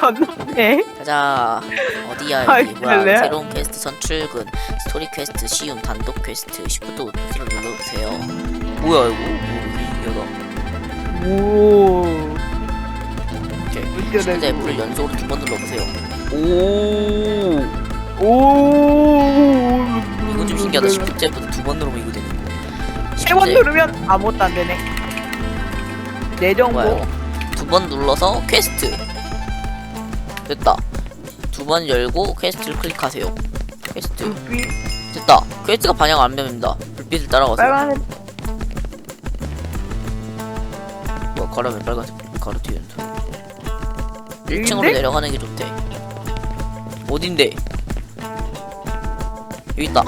안 높네. 가자. 어디야 아, 여기? 뭐야 그래? 새로운 퀘스트 선출근. 스토리 퀘스트 쉬움 단독 퀘스트. 시프트 버튼을 눌러주세요. 뭐야 이거? 오. 이거다 오. 내고. F를 연속으로 두 번 눌러보세요. 오. 오. 이거 좀 신기하다. 시프트 F도 두번 누르면 이거 되는 거 세번 누르면 아무것도 안 되네. 내 정보. 뭐야 두번 눌러서 퀘스트 됐다. 두 번 열고 퀘스트를 클릭하세요. 퀘스트. 불빛. 됐다. 퀘스트가 반영 안 됩니다. 불빛을 따라가세요. 빨간색. 뭐 가려면 빨간색 가로 있는 1층으로 여긴데? 내려가는 게 좋대. 어딘데? 여기 있다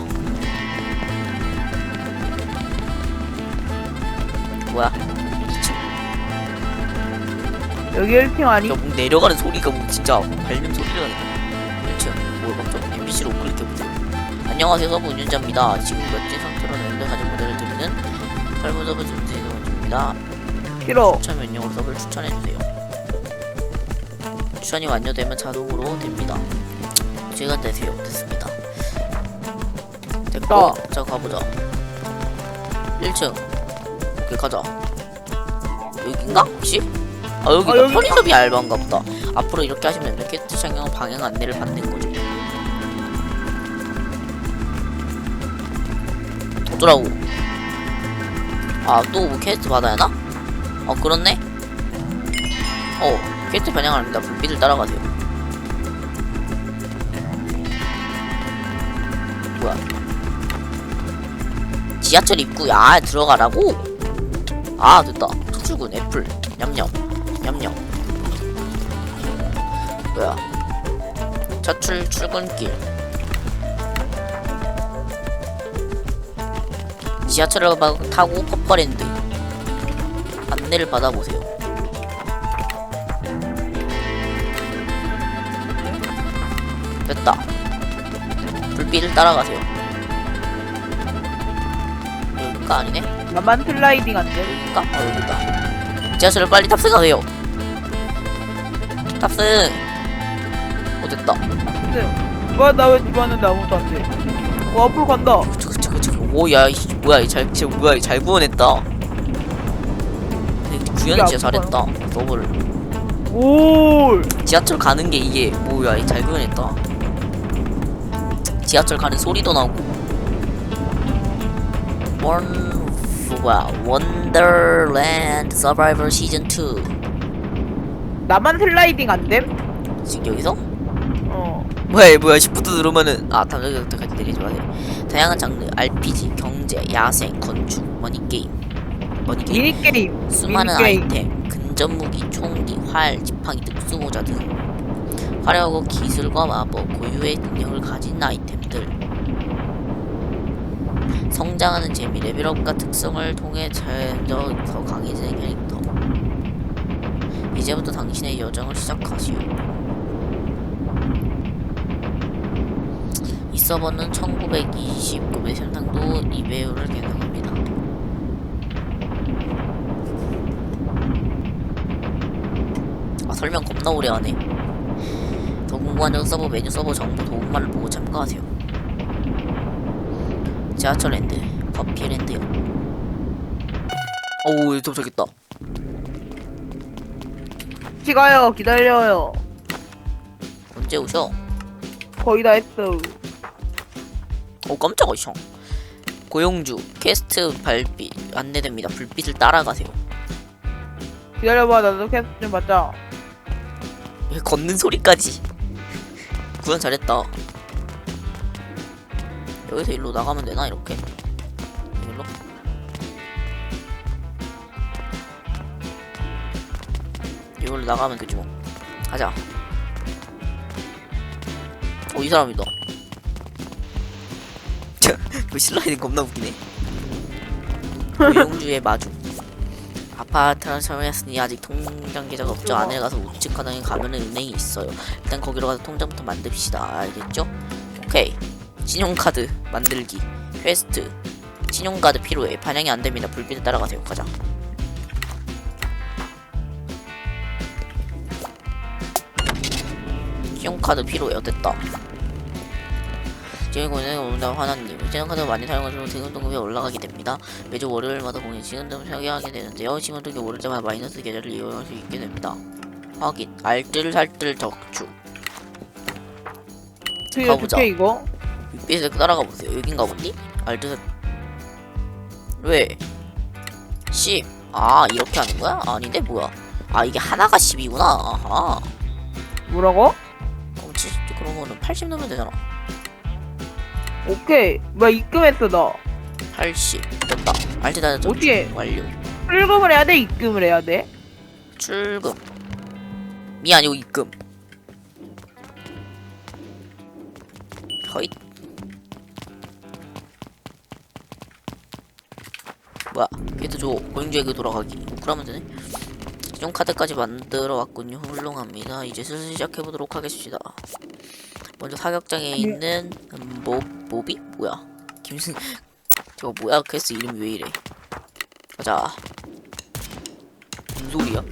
여기 1층 아니? 야, 뭐 내려가는 소리가 뭐 진짜 밟는 소리가 나네 1층 뭘 갑자기 NPC로 클릭해보세요 안녕하세요 서브 운전자입니다 지금 멋진 상태로 랜드 가진 모델을 드리는 설부 서브 준비해놓은 중입니다 싫어. 추천 명령으로 서브를 추천해주세요. 추천이 완료되면 자동으로 됩니다. 시간 되세요. 됐습니다. 됐고, 자 가보자. 1층. 오케이 가자. 여긴가 혹시? 아 여기다 아, 여기다. 편의점이 알바인가 보다. 앞으로 이렇게 하시면. 캐트 착용 방향 안내를 받는 거죠. 어쩌라고? 아또 뭐 캐스트 받아야 하나? 어 그렇네 어 퀘스트 반영 합니다 불빛을 따라가세요 뭐야 지하철 입구야 아, 들어가라고? 아 됐다 출근 애플 냠냠 냠냠 뭐야 차출 출근길 지하철을 막 타고 퍼퍼랜드 안내를 받아보세요. 됐다. 불빛을 따라가세요. 여기가 아니네? 나만 슬라이딩 안 돼. 여기가? 어 여기다. 지하철을 빨리 탑승하세요. 탑승. 어 됐다. 근데 뭐야 나왜 집안은 아무것도 안 돼. 어 앞으로 간다. 그쵸 그쵸 그쵸. 오야 이 뭐야 이잘 뭐야 이 잘 구원했다. 구현은 진짜 잘했다. 더블. 오. 지하철 가는 게 이게 뭐야 이 잘 구현했다 지하철 가는 소리도 나고 원 뭐야 원더랜드 서바이벌 시즌 2 나만 슬라이딩 안 됨? 지금 여기서 어. 뭐야 얘 뭐야 10부터 누르면은 아 담당자까지 내리지 마세요 다양한 장르 RPG 경제 야생 건축 머니게임 머니게임 미니 게임. 수많은 미니게임. 아이템, 근접 무기, 총기, 활, 지팡이, 특수모자 등 화려하고 기술과 마법, 고유의 능력을 가진 아이템들 성장하는 재미, 레벨업과 특성을 통해 점점 더 강해지는 캐릭터 이제부터 당신의 여정을 시작하시오 이 서버는 1920급의 설탕도 리베우를 개방합니다 아 설명 겁나 오래 하네. 더 궁금한 점 서버 메뉴 서버 정보 도움말을 보고 참가하세요. 지하철랜드, 커피랜드요. 어우 도착했다. 시가요 기다려요. 언제 오셔? 거의 다 했어. 어 깜짝아 형. 고용주 퀘스트 발빛 안내됩니다. 불빛을 따라가세요. 기다려봐 나도 캐스트 좀 받자. 얘 걷는 소리까지. 구현 잘했다. 여기서 일로 나가면 되나 이렇게? 일로? 이걸로 나가면 되지 뭐. 가자. 어, 이 사람이다. 그 슬라이딩 겁나 웃기네. 고용주의 마주. 아파트를 설명했으니 아직 통장 계좌가 없죠. 안에 가서 우측 하단에 가면은 은행이 있어요. 일단 거기로 가서 통장부터 만듭시다. 알겠죠? 오케이. 신용카드 만들기. 퀘스트. 신용카드 필요해. 반영이 안 됩니다. 불빛을 따라가세요. 가자. 신용카드 필요해요 됐다 지금고는 온다 화나님 신용카드 많이 사용할수록 지금 등급이 올라가게 됩니다 매주 월요일마다 공인 지금도 소개하게 되는데요 지금 등급 오를 때마다 마이너스 계좌를 이용할 수 있게 됩니다 확인 알뜰살뜰 되게 가보자. 이거. 윗빛에 따라가 보세요 여긴가 보니? 알뜰살 왜? 10. 아 이렇게 하는 거야? 아닌데 뭐야 아 이게 하나가 10이구나 아하 뭐라고? 그럼 70 그런 거는 80 넣으면 되잖아 오케이. 뭐야 입금했어 너. 80 됐다 알뜰살뜰 적축 어떻게 완료 출금을 해야 돼? 입금을 해야 돼? 출금 미 아니고 입금 허잇 뭐야? 얘도 줘 고용주에게 돌아가기 그러면 되네. 신용 카드까지 만들어 왔군요. 훌륭합니다. 이제 슬슬 시작해 보도록 하겠습니다. 먼저 사격장에 있는 음, 모 모비? 뭐야? 김승 저거 뭐야? 퀘스트 이름이 왜 이래? 가자. 무슨 소리야?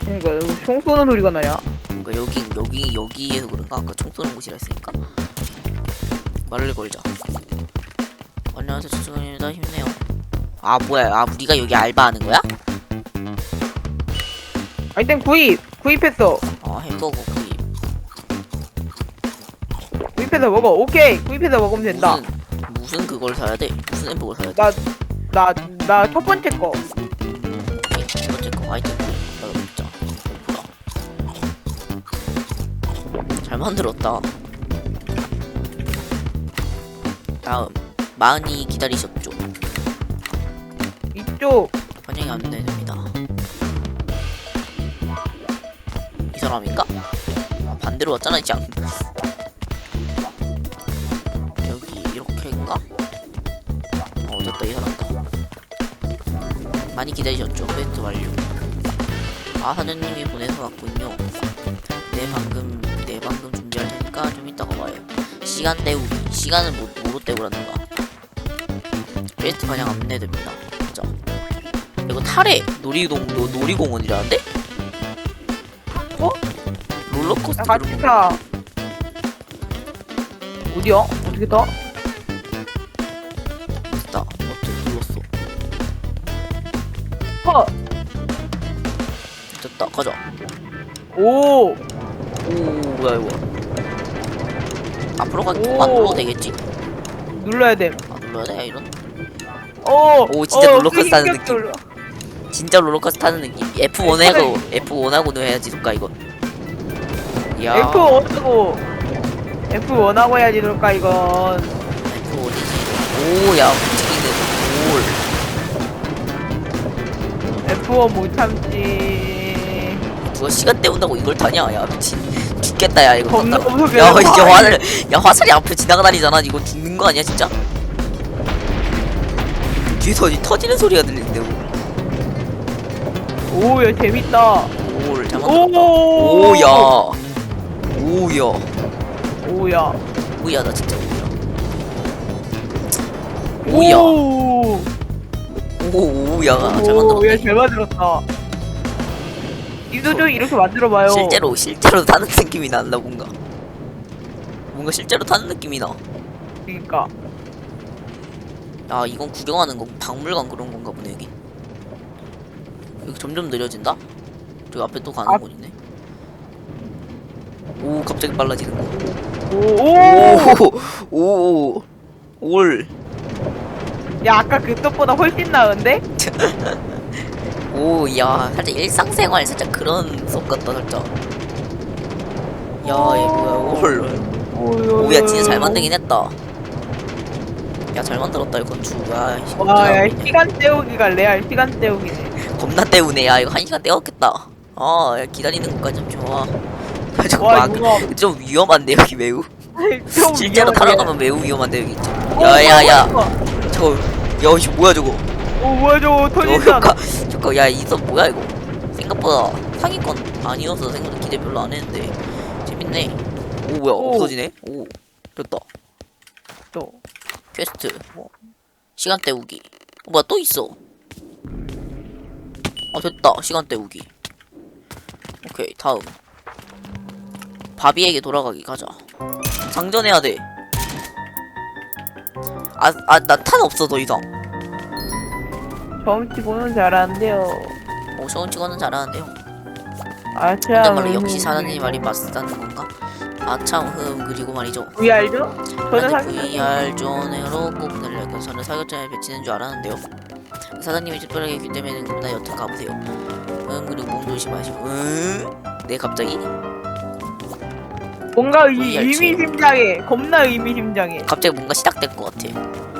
그러니까 여기 총 쏘는 소리가 나냐? 그러니까 여기 여기 여기에서 그런가? 아까 총 쏘는 곳이라 했으니까. 말을 걸자. 안녕하세요 주승입니다. 힘내요. 아 뭐야 아 우리가 여기 알바하는 거야? 아이템 구입. 구입했어. 아 햄버거 구입. 구입해서 먹어. 오케이. 구입해서 먹으면 된다. 무슨 무슨 그걸 사야 돼? 무슨 햄버거 사야 돼? 나 나 나 첫 번째 거. 오케이 첫 번째 거 아이템 나도 먹자. 뭐야? 잘 만들었다. 다음 많이 기다리셨죠? 이쪽. 환영이 안내됩니다. 이 사람인가? 아, 반대로 왔잖아, 이 짱. 여기 이렇게인가? 어, 됐다, 이 사람다. 많이 기다리셨죠? 퀘스트 완료. 아, 사장님이 보내서 왔군요. 네, 방금, 네, 방금 준비할 테니까 좀 이따가 와요. 시간 때우기. 시간을 뭐, 뭐로 때우라는가? 퀘스트 반영 안 내됩니다. 자. 이거 탈해 놀이동 노, 놀이공원이라는데? 어? 롤러코스터 나 같이 타. 어디야? 어떻게 타? 됐다 어떻게 눌렀어 어. 됐다 가자 오. 오 뭐야 이거 앞으로 가기 오. 안 눌러도 되겠지? 눌러야 돼. 아 눌러야 돼 이런 오. 오, 진짜 어, 롤러코스터 타는 힘겹게 느낌. 올라. 진짜 롤러코스터 타는 느낌 F1하고 F1하고도 해야지 속가 이건 야. F1하고 F1하고 해야지 그럴까 이건. F1이지. 오야 움직이는 F1 못 참지. 올 누가 시간 때운다고 이걸 타냐? 야 미친. 죽겠다 야 이거 겁나 야. 이제 화살 야 화살이 앞에 지나가다니잖아. 이거 죽는 거 아니야 진짜? 뒤에서 터지는 소리가 들리는데 오, 야 재밌다. 오를 오. 오야 오야 오야. 오야 나 진짜 오야 오야 오. 오 오야 잘 오, 야, 만들었네 잘 만들었다. 님도 좀 이렇게 만들어봐요. 실제로 실제로 타는 느낌이 난다 뭔가 뭔가 실제로 타는 느낌이 나 그러니까. 야 이건 구경하는 거 박물관 그런 건가 보네 여기 여기 점점 느려진다? 저기 앞에 또 가는 아. 곳 있네 오 갑자기 빨라지는 거 오. 오. 오, 올, 야 아까 그것보다 훨씬 나은데? 오, 야, 살짝 일상생활 살짝 그런 수업 같다, 살짝. 야, 이 뭐야, 올. 오, 오, 야, 진짜 잘 만들긴 했다. 야, 잘 만들었다, 이 건축. 야, 이 와, 야, 진짜 시간 때우기가 레알 시간 때우기네. 겁나 때우네. 야, 이거 한 시간 때웠겠다. 아, 야, 기다리는 것까지 좀 좋아. 야, 저거 와, 막, 이거 좀 위험한데, 여기 매우. 좀 실제로 위험해. 타러가면 매우 위험한데, 여기. 오, 야, 야, 야. 뭐야, 저, 야, 이거 뭐야, 저거. 오 뭐야 저거 어, 터진다. 효과, 잠깐, 야, 이거 뭐야, 이거. 생각보다 상위권 아니어서 생각보다 기대 별로 안 했는데. 재밌네. 오, 뭐야, 오. 없어지네? 오, 됐다. 또. 퀘스트. 시간 때우기. 어, 뭐야, 또 있어. 아, 됐다. 시간 때우기. 오케이, 다음. 바비에게 돌아가기 가자 장전해야 돼 아아 아, 나탄 없어 더 이상 정치고는 잘하는데요. 오 쇼운 찍어는 잘하는데요 아, 참. 말로 역시 사장님이 말이 맞다는 건가? 아 참 흠 그리고 말이죠 VR죠? 저는 VR 존으로 꼭 늘려고 저는 사격장에 배치는 줄 알았는데요 사장님이 특별하게 했기 때문에 그보다 여튼 가보세요 음 그리고 몸 조심하시고 음? 네 갑자기? 뭔가 이 죠. 의미심장해. 겁나 의미심장해. 갑자기 뭔가 시작된 것 같아